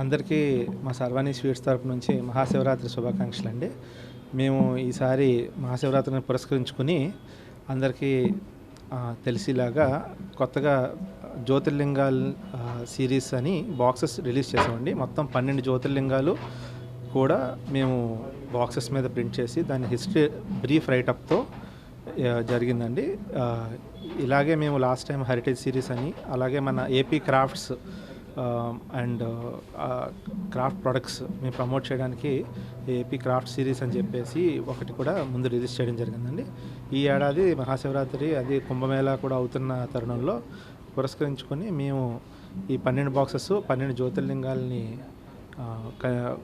అందరికీ మా సర్వాణి స్వీట్స్ తరపు నుంచి మహాశివరాత్రి శుభాకాంక్షలు అండి. మేము ఈసారి మహాశివరాత్రిని పురస్కరించుకుని అందరికీ తెలిసేలాగా కొత్తగా జ్యోతిర్లింగాల్ సిరీస్ అని బాక్సెస్ రిలీజ్ చేసామండి మొత్తం పన్నెండు జ్యోతిర్లింగాలు కూడా మేము బాక్సెస్ మీద ప్రింట్ చేసి దాని హిస్టరీ బ్రీఫ్ రైటప్తో జరిగిందండి. ఇలాగే మేము లాస్ట్ టైం హెరిటేజ్ సిరీస్ అని అలాగే మన AP crafts and craft products మేము ప్రమోట్ చేయడానికి ఏపీ క్రాఫ్ట్ సిరీస్ అని చెప్పేసి ఒకటి కూడా ముందు రిలీజ్ చేయడం జరిగిందండి. ఈ ఏడాది మహాశివరాత్రి అది కుంభమేళా కూడా అవుతున్న తరుణంలో పురస్కరించుకొని మేము ఈ పన్నెండు బాక్సెస్ పన్నెండు జ్యోతిర్లింగాల్ని క-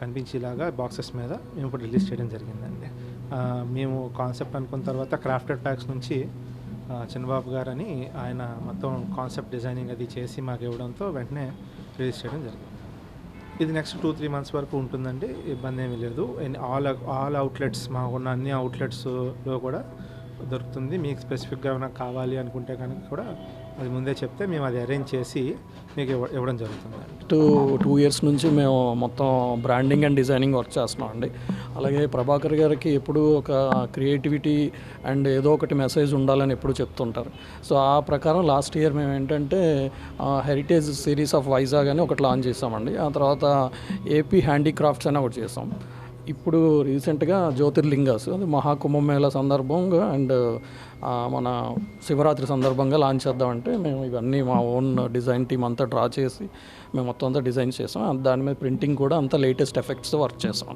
కనిపించేలాగా బాక్సెస్ మీద మేము ఇప్పుడు రిలీజ్ చేయడం జరిగిందండి. మేము కాన్సెప్ట్ అనుకున్న తర్వాత క్రాఫ్టెడ్ ప్యాక్స్ నుంచి చిన్నబాబు గారు అని ఆయన మొత్తం కాన్సెప్ట్ డిజైనింగ్ అది చేసి మాకు ఇవ్వడంతో వెంటనే రిలీజ్ చేయడం జరిగింది. ఇది నెక్స్ట్ టూ త్రీ మంత్స్ వరకు ఉంటుందండి ఇబ్బంది ఏమీ లేదు. అండ్ ఆల్ ఆల్ అవుట్లెట్స్ మా ఉన్న అన్ని అవుట్లెట్స్లో కూడా దొరుకుతుంది. మీకు స్పెసిఫిక్గా ఏమైనా కావాలి అనుకుంటే కనుక కూడా అది ముందే చెప్తే మేము అది అరేంజ్ చేసి మీకు ఇవ్వడం జరుగుతుంది. టూ టూ ఇయర్స్ నుంచి మేము మొత్తం బ్రాండింగ్ అండ్ డిజైనింగ్ వర్క్ చేస్తున్నాం అండి. అలాగే ప్రభాకర్ గారికి ఎప్పుడు ఒక క్రియేటివిటీ అండ్ ఏదో ఒకటి మెసేజ్ ఉండాలని ఎప్పుడు చెప్తుంటారు. సో ఆ ప్రకారం లాస్ట్ ఇయర్ మేము ఏంటంటే హెరిటేజ్ సిరీస్ ఆఫ్ వైజాగ్ అని ఒకటి లాంచ్ చేసామండి. ఆ తర్వాత ఏపీ హ్యాండీక్రాఫ్ట్స్ అని ఒకటి చేసాం. ఇప్పుడు రీసెంట్గా జ్యోతిర్లింగాస్ అది మహాకుంభమేళ సందర్భంగా అండ్ మన శివరాత్రి సందర్భంగా లాంచ్ చేద్దామంటే మేము ఇవన్నీ మా ఓన్ డిజైన్ టీమ్ అంతా డ్రా చేసి మేము మొత్తం అంతా డిజైన్ చేసాం. దాని మీద ప్రింటింగ్ కూడా అంతా లేటెస్ట్ ఎఫెక్ట్స్ వర్క్ చేసాం